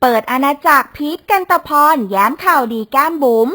เปิดอาณาจักรพีทกันตะพรแย้มข่าวดีแก้มบุ๋ม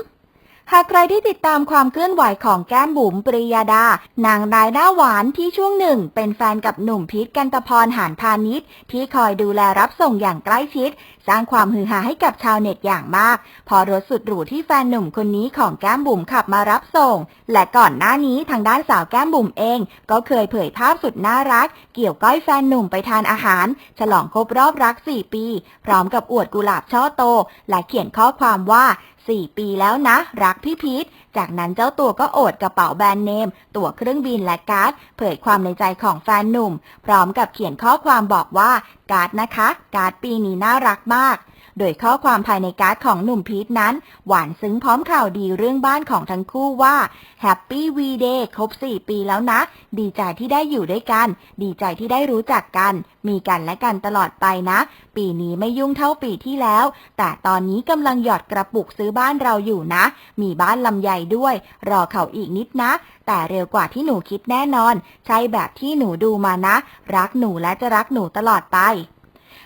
หากใครที่ติดตามความเคลื่อนไหวของแก้มบุ๋มปริยาดา นางรายหน้าหวานที่ช่วงหนึ่ง เป็นแฟนกับหนุ่มพีทกันตะพรหานพาณิชย์ที่คอยดูแลรับส่งอย่างใกล้ชิด สร้างความฮือฮาให้กับชาวเน็ตอย่างมาก พอรถสุดหรูที่แฟนหนุ่มคนนี้ของแก้มบุ๋มขับมารับส่ง และก่อนหน้านี้ทางด้านสาวแก้มบุ๋มเอง ก็เคยเผยภาพสุดน่ารัก เกี่ยวก้อยแฟนหนุ่มไปทานอาหาร ฉลองครบรอบรัก 4 ปี พร้อมกับอวดกุหลาบช่อโต และเขียนข้อความว่า 4 ปีแล้วนะรักพี่พีทจากนั้นเจ้าตัวก็โอดกระเป๋าแบรนด์เนม ตั๋วเครื่องบินและการ์ด เผยความในใจของแฟนหนุ่ม พร้อมกับเขียนข้อความบอกว่าการ์ดนะคะ การ์ดปีนี้น่ารักมาก โดยข้อความภายในการ์ดของหนุ่มพีทนั้น หวานซึ้งพร้อมข่าวดีเรื่องบ้านของทั้งคู่ว่า Happy V Day ครบ 4 ปีแล้วนะ ดีใจที่ได้อยู่ด้วยกัน ดีใจที่ได้รู้จักกัน มีกันและกันตลอดไปนะ ปีนี้ไม่ยุ่งเท่าปีที่แล้ว แต่ตอนนี้กำลังหยอดกระปุกซื้อบ้านเราอยู่นะ มีบ้านลำใหญ่ด้วย รอเขาอีกนิดนะ แต่เร็วกว่าที่หนูคิดแน่นอน ใช่แบบที่หนูดูมานะ รักหนูและจะรักหนูตลอดไป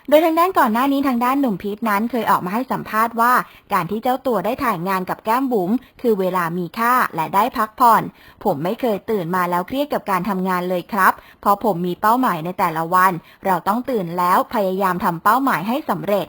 โดยทางด้านก่อนหน้านี้ทางด้านหนุ่มพีทนั้นเคยออกมาให้สัมภาษณ์ว่า การที่เจ้าตัวได้ถ่ายงานกับแก้มบุ๋มคือเวลามีค่าและได้พักผ่อน ผมไม่เคยตื่นมาแล้วเครียดกับการทำงานเลยครับ เพราะผมมีเป้าหมายในแต่ละวัน เราต้องตื่นแล้วพยายามทำเป้าหมายให้สำเร็จ